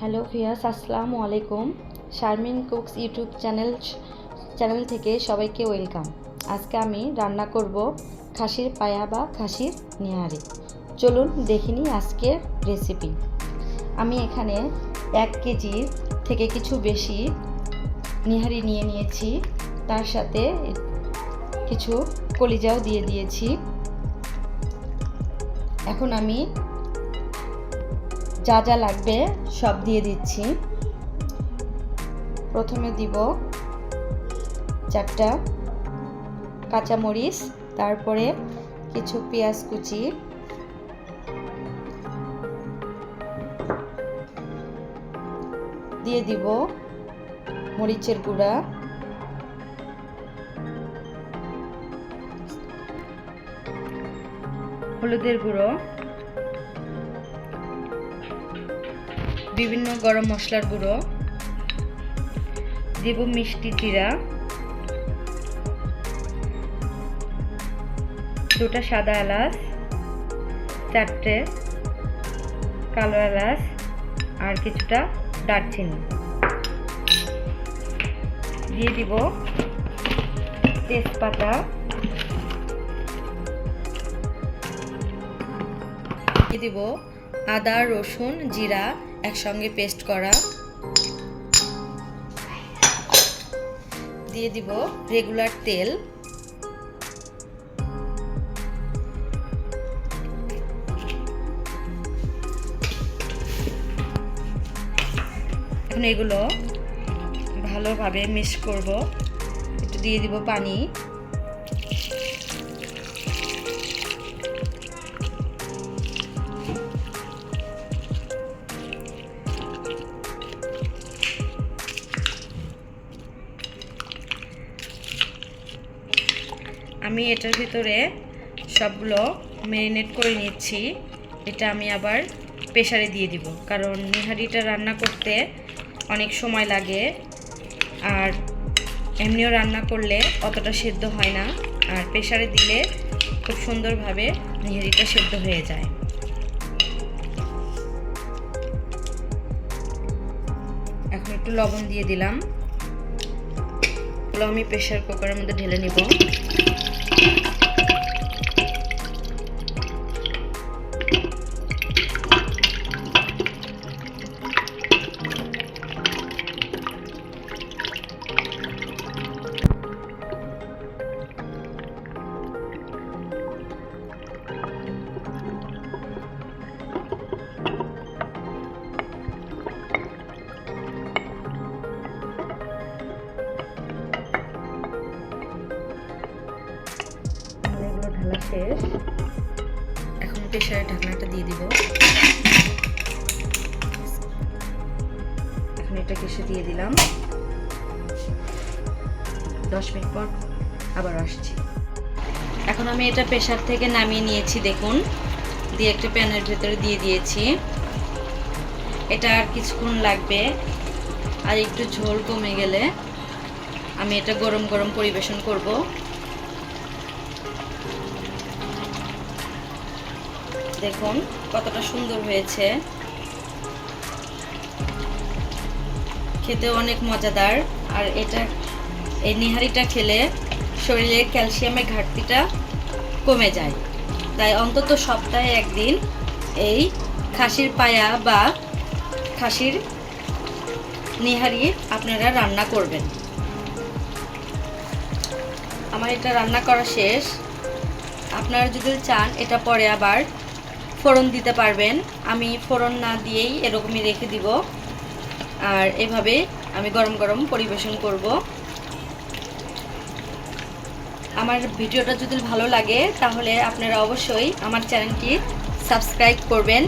Hello ভিয়াস আসসালামু আলাইকুম। Sharmin cooks YouTube channel channel থেকে সবাইকে ওয়েলকাম। আজকে আমি রান্না করব খাসির পায়া বা খাসির নিহারি। চলুন দেখিনি আজকের রেসিপি আমি এখানে এক কেজির থেকে কিছু বেশি নিহারি নিয়ে নিয়েছি। তার সাথে কিছু কলিজাও দিয়ে দিয়েছি। এখন আমি যা যা লাগবে সব দিয়ে দিচ্ছি। প্রথমে দিব চারটা কাঁচামরিচ, তারপরে কিছু পেঁয়াজ কুচি। দিয়ে দিব মরিচের গুঁড়া। হলুদের গুঁড়ো। বিভিন্ন গরম মশলার গুঁড়ো, দেব মিষ্টি জিরা, দুটা সাদা এলাচ, চারটে কালো এলাচ, আর কিছুটা দারচিনি। দিয়ে দিব তেজপাতা। দিয়ে দিব আদা, রসুন, জিরা একসঙ্গে পেস্ট করা। দিয়ে দিব রেগুলার তেল। এখন এগুলো ভালোভাবে মিক্স করব। একটু দিয়ে দিব পানি। আমি এটার ভিতরে সবগুলো ম্যারিনেট করে নিচ্ছি। এটা আমি আবার প্রেশারে দিয়ে দিব। কারণ নিহারিটা রান্না করতে অনেক সময় লাগে। আর এমনিও রান্না করলে অতটা সেদ্ধ হয় না। আর প্রেশারে দিলে খুব সুন্দরভাবে নিহারিটা সেদ্ধ হয়ে যায়। এখন একটু লবণ দিয়ে দিলাম। আমি প্রেশার কুকারের মধ্যে ঢেলে নিব। শেষ। এখন প্রেশারের ঢাকনাটা দিয়ে দিব। এখন এটা কেসে দিয়ে দিলাম। দশ মিনিট পর আবার আসছি। এখন আমি এটা প্রেশার থেকে নামিয়ে নিয়েছি, দেখুন। দিয়ে একটা প্যানের ভেতরে দিয়ে দিয়েছি। এটা আর কিছুক্ষণ লাগবে। আর একটু ঝোল কমে গেলে আমি এটা গরম গরম পরিবেশন করব। দেখুন কতটা সুন্দর হয়েছে। খেতে অনেক মজাদার। আর এটা, এই নিহারিটা খেলে শরীরে ক্যালসিয়ামের ঘাটতিটা কমে যায়। তাই অন্তত সপ্তাহে একদিন এই খাসির পায়া বা খাসির নিহারি আপনারা রান্না করবেন। আমার এটা রান্না করা শেষ। আপনারা যদি চান এটা পরে আবার ফোড়ন দিতে পারবেন। আমি ফোড়ন না দিয়েই এরকমই রেখে দিব। আর এভাবে আমি গরম গরম পরিবেশন করব। আমার ভিডিওটা যদি ভালো লাগে, তাহলে আপনারা অবশ্যই আমার চ্যানেলটি সাবস্ক্রাইব করবেন।